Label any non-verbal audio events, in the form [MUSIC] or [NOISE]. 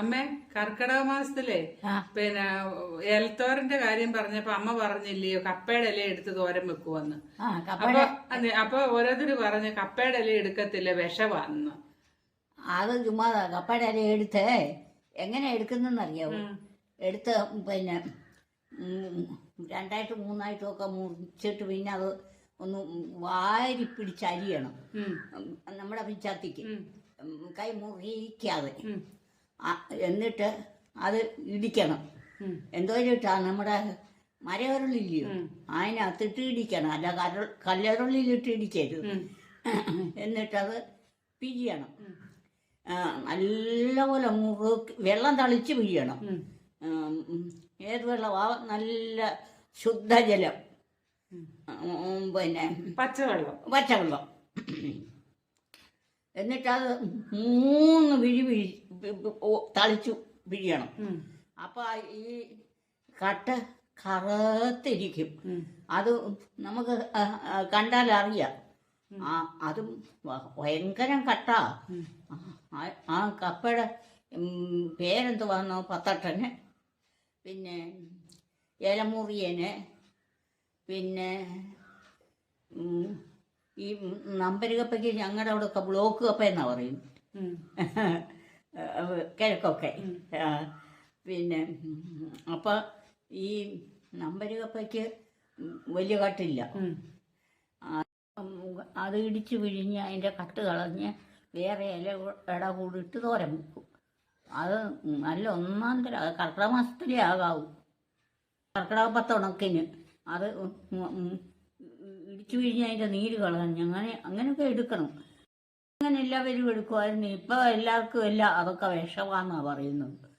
അമ്മേ കർക്കിടക മാസത്തിലേ. പിന്നെ ഏലത്തോരന്റെ കാര്യം പറഞ്ഞപ്പോ അമ്മ പറഞ്ഞില്ലയോ കപ്പയുടെ ഇല എടുത്ത് തോരൻ വെക്കുവന്ന്. അപ്പൊ അപ്പൊ ഓരോരുത്തർ പറഞ്ഞ് കപ്പയുടെ ഇല എടുക്കത്തില്ല വിഷവാന്ന്. അത് ചുമ്മാ കപ്പയുടെ ഇല എടുത്ത് എങ്ങനെ എടുക്കുന്നെന്നറിയാവോ എടുത്ത് പിന്നെ രണ്ടായിട്ട് മൂന്നായിട്ടും ഒക്കെ മുറിച്ചിട്ട് പിന്നെ അത് ഒന്ന് വാരി പിടിച്ചരിയണം നമ്മുടെ പിച്ചാത്തിക്ക് കൈ മുറിയിക്കാതെ എന്നിട്ട് അത് ഇടിക്കണം. എന്തോ എന്തോരിട്ടാ നമ്മുടെ മരവരുള്ളില്ലയോ. അതിനകത്തിട്ട് ഇടിക്കണം. അല്ല കരൾ കല്ലരുള്ളിലിട്ട് ഇടിക്കരുത്. എന്നിട്ടത് പിഴിയണം. നല്ലപോലെ മുറുക്കി വെള്ളം തളിച്ച് പിഴിയണം. ഏത് വെള്ളമാ? നല്ല ശുദ്ധജലം. പിന്നെ പച്ചവെള്ളം. പച്ചവെള്ളം. എന്നിട്ടത് മൂന്ന് വിഴി വിഴി തളിച്ചു പിഴിയണം അപ്പൊ ഈ കട്ട കറുത്തിരിക്കും. അത് നമുക്ക് കണ്ടാൽ അറിയാം ആ അതും ഭയങ്കരം കട്ട. ആ- കപ്പയുടെ പേരെന്ത് വന്നു പത്തട്ടന്. പിന്നെ ഇലമുറിയന് പിന്നെ ഈ നമ്പരുകപ്പയ്ക്ക് ഞങ്ങളുടെ അവിടെ ഒക്കെ ബ്ലോക്ക് കപ്പ എന്നാ പറയും. [LAUGHS] കിഴക്കൊക്കെ. പിന്നെ അപ്പൊ ഈ നമ്പരുകപ്പയ്ക്ക് വലിയ കട്ടില്ല. അത് ഇടിച്ചു വിഴിഞ്ഞ് അതിന്റെ കട്ട് കളഞ്ഞ് വേറെ ഇല ഇട കൂടിയിട്ട് തോരൻ വെക്കും. അത് നല്ല ഒന്നാം തരം അത് കർക്കിടക മാസത്തിലേ ആകാവൂ. കർക്കിടക പത്തുണക്കിന് അത് ഇടിച്ചു കഴിഞ്ഞാൽ അതിന്റെ നീര് കളഞ്ഞ് അങ്ങനെ അങ്ങനെയൊക്കെ എടുക്കണം. അങ്ങനെ എല്ലാവരും എടുക്കുമായിരുന്നു ഇപ്പം എല്ലാവർക്കും എല്ലാം അതൊക്കെ വിഷമാണെന്നാണ് പറയുന്നത്.